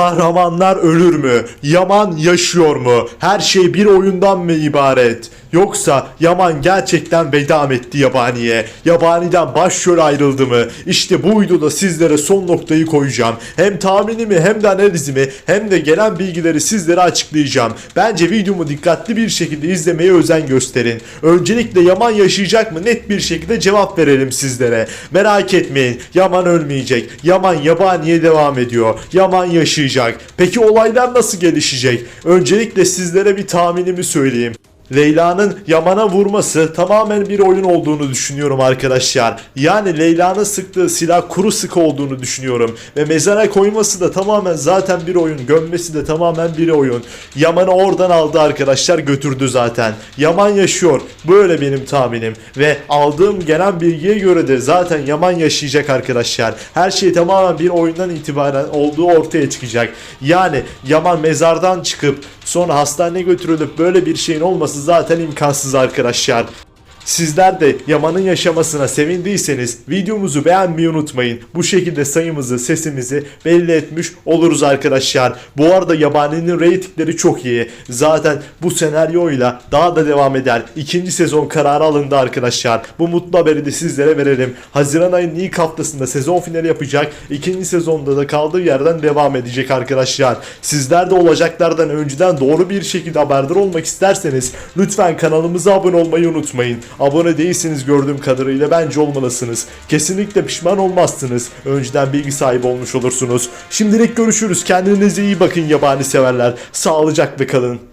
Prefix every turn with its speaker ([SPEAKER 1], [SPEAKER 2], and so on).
[SPEAKER 1] Kahramanlar ölür mü? Yaman yaşıyor mu? Her şey bir oyundan mı ibaret? Yoksa Yaman gerçekten veda mı etti Yabani'ye? Yabani'den başrol ayrıldı mı? İşte bu videoda sizlere son noktayı koyacağım. Hem tahminimi hem de analizimi hem de gelen bilgileri sizlere açıklayacağım. Bence videomu dikkatli bir şekilde izlemeye özen gösterin. Öncelikle Yaman yaşayacak mı? Net bir şekilde cevap verelim sizlere. Merak etmeyin. Yaman ölmeyecek. Yaman Yabani'ye devam ediyor. Yaman yaşayacak. Peki olaylar nasıl gelişecek? Öncelikle sizlere bir tahminimi söyleyeyim. Leyla'nın Yaman'a vurması tamamen bir oyun olduğunu düşünüyorum arkadaşlar. Yani Leyla'nın sıktığı silah kuru sık olduğunu düşünüyorum. Ve mezara koyması da tamamen zaten bir oyun. Gömmesi de tamamen bir oyun. Yaman'ı oradan aldı arkadaşlar götürdü zaten. Yaman yaşıyor. Böyle benim tahminim. Ve aldığım gelen bilgiye göre de zaten Yaman yaşayacak arkadaşlar. Her şey tamamen bir oyundan itibaren olduğu ortaya çıkacak. Yani Yaman mezardan çıkıp sonra hastaneye götürülüp böyle bir şeyin olması zaten imkansız arkadaşlar. Sizler de Yaman'ın yaşamasına sevindiyseniz videomuzu beğenmeyi unutmayın. Bu şekilde sayımızı, sesimizi belli etmiş oluruz arkadaşlar. Bu arada Yabani'nin reytingleri çok iyi. Zaten bu senaryoyla daha da devam eder. İkinci sezon kararı alındı arkadaşlar. Bu mutlu haberi de sizlere verelim. Haziran ayının ilk haftasında sezon finali yapacak. İkinci sezonda da kaldığı yerden devam edecek arkadaşlar. Sizler de olacaklardan önceden doğru bir şekilde haberdar olmak isterseniz lütfen kanalımıza abone olmayı unutmayın. Abone değilseniz gördüğüm kadarıyla bence olmalısınız. Kesinlikle pişman olmazsınız. Önceden bilgi sahibi olmuş olursunuz. Şimdilik görüşürüz. Kendinize iyi bakın yabani severler. Sağlıcakla kalın.